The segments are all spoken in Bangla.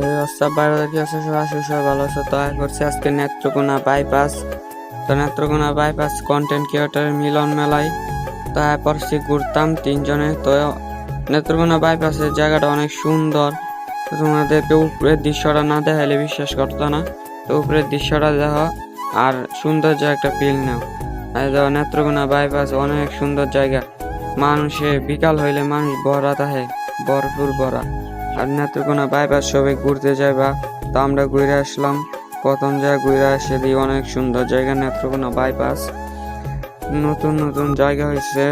অবস্থা বাইরে কি আছে সবাই সবাই ভালো আছে। তো করছি আজকে নেত্রকোনা বাইপাস তো নেত্রকোনা বাইপাস কন্টেন্ট ক্রিয়েটারের মিলন মেলায়। তো আয় পড়ছি ঘুরতাম তিনজনে। তো নেত্রকোনা বাইপাসের জায়গাটা অনেক সুন্দর। তোমাদেরকে উপরের দৃশ্যটা না দেখালে বিশ্বাস করতো না। তো উপরের দৃশ্যটা দেখো, আর সৌন্দর্য একটা ফিল নাও। দেখো, নেত্রকোনা বাইপাস অনেক সুন্দর জায়গা। মানুষে বিকাল হইলে মানুষ ভরা থাকে ভরপুর ভরা। আর নেত্রকোনা বাইপাস সবাই ঘুরতে যাইবা, তো আমরা ঘুরে আসলাম। প্রথম জায়গা ঘুরে আসে দিই অনেক সুন্দর জায়গা, নেত্রকোনা বাইপাস। নতুন নতুন জায়গা হয়েছে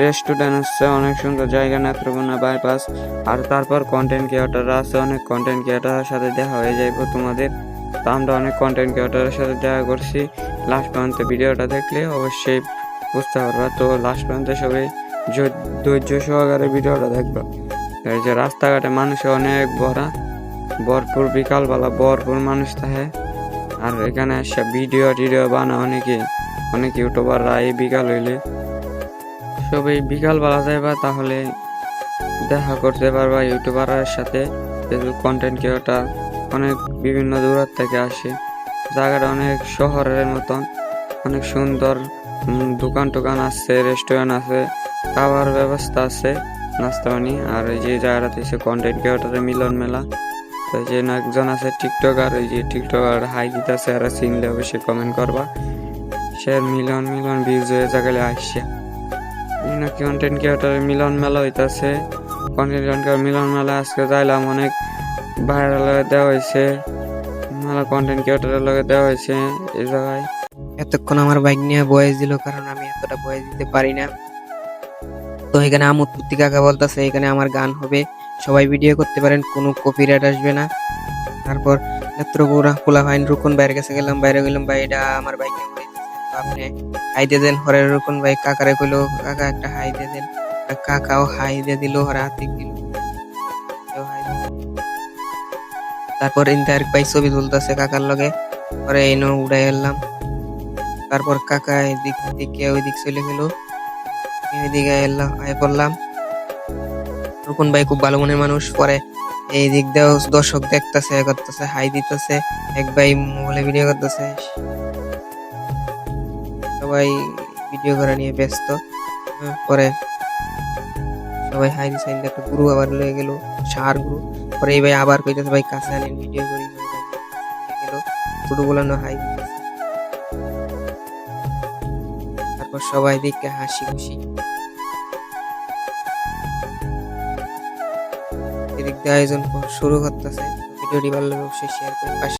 রেস্টুরেন্ট হচ্ছে, অনেক সুন্দর জায়গা, নেত্রকোনা বাইপাস। আর তারপর কন্টেন্ট ক্রিয়েটাররা আছে, অনেক কন্টেন্ট ক্রিয়েটারের সাথে দেখা হয়ে যাইব তোমাদের। তো আমরা অনেক কন্টেন্ট ক্রিয়েটারের সাথে দেখা করছি। লাস্ট পর্যন্ত ভিডিওটা দেখলে অবশ্যই বুঝতে পারবা। তো লাস্ট পর্যন্ত সবাই ধৈর্য সহকারে ভিডিওটা দেখবা। এই যে রাস্তাঘাটে মানুষ অনেক ভরা, ভরপুর বিকালবেলা ভরপুর মানুষ থাকে। আর এখানে এসে ভিডিও টিডিও বানা অনেকে অনেক ইউটিউবাররা এই বিকাল হইলে। সবাই বিকালবেলা যাইবা তাহলে দেখা করতে পারবা ইউটিউবারের সাথে। ফেসবুক কন্টেন্ট ক্রিয়েটার অনেক বিভিন্ন দূরের থেকে আসে। জায়গাটা অনেক শহরের মতন। অনেক সুন্দর দোকান টোকান আছে রেস্টুরেন্ট আছে, খাবার ব্যবস্থা আছে। নাস্তা পানি আর এই যে জায়গাটাতে হচ্ছে কন্টেন্ট ক্রিয়েটারের মিলন মেলা। তো এই যে একজন আছে টিকটকার ওই যে টিকটকার হাই দিতেছে, আর চিনলে অবশ্যই কমেন্ট করবা। সে মিলন মিলন ভিউজ হয়ে জায়গায় আসছে। বিভিন্ন কন্টেন্ট ক্রিয়েটারের মিলন মেলা হইতাছে। কন্টেন্ট ক্রিয়েটার মিলন মেলা আজকে যাইলাম, অনেক ভাইরাল দেওয়া হয়েছে মেলা কন্টেন্ট ক্রিয়েটারের লগে দেওয়া হয়েছে এই জায়গায়। এতক্ষণ আমার বাইক নিয়ে বয়স দিল, কারণ আমি এতটা বয়স দিতে পারি না। তো এখানে আমোদ পুত্তি কাকা বলতেছে, এখানে আমার গান হবে। সবাই ভিডিও করতে পারেন, কোনো কপিরাইট আসবে না। তারপর নেত্রপুরা খোলা ফাইন রুকন বাইরের কাছে গেলাম বাইরে গেলাম ভাই এটা আমার বাইক আপনি হাই দিয়ে দেন হরে রুকন ভাই কাকারে কইলো, কাকা একটা হাই দিয়ে দেন। কাকাও হাই দিয়ে দিল হরে হাতিক দিল। তারপর ইন্টার ভাই ছবি তুলতেছে কাকার লগে পরে এনো উড়াই এলাম তারপর কাকা এদিক থেকে ওই দিক চলে গেল। এদিকে এলাম আয় পড়লাম রুকন ভাই খুব ভালো মনের মানুষ পরে এই দিক দিয়েও দর্শক দেখতেছে করতেছে হাই দিতেছে এক ভাই মোবাইলে ভিডিও করতেছে। সবাই ভিডিও করা নিয়ে ব্যস্ত হ্যাঁ, পরে সবাই হাই দিছে একটা গুরু আবার লয়ে গেল সার গুরু পরে এই ভাই আবার কইতেছে ভাই কাছে আনেন ভিডিও করি। গেল ছোট গুলানো হাই তারপর সবাই দেখে হাসি খুশি। এদিক আয়োজন শুরু করতেছে। ভিডিওটি ভালো লাগলে অবশ্যই শেয়ার করে পাশে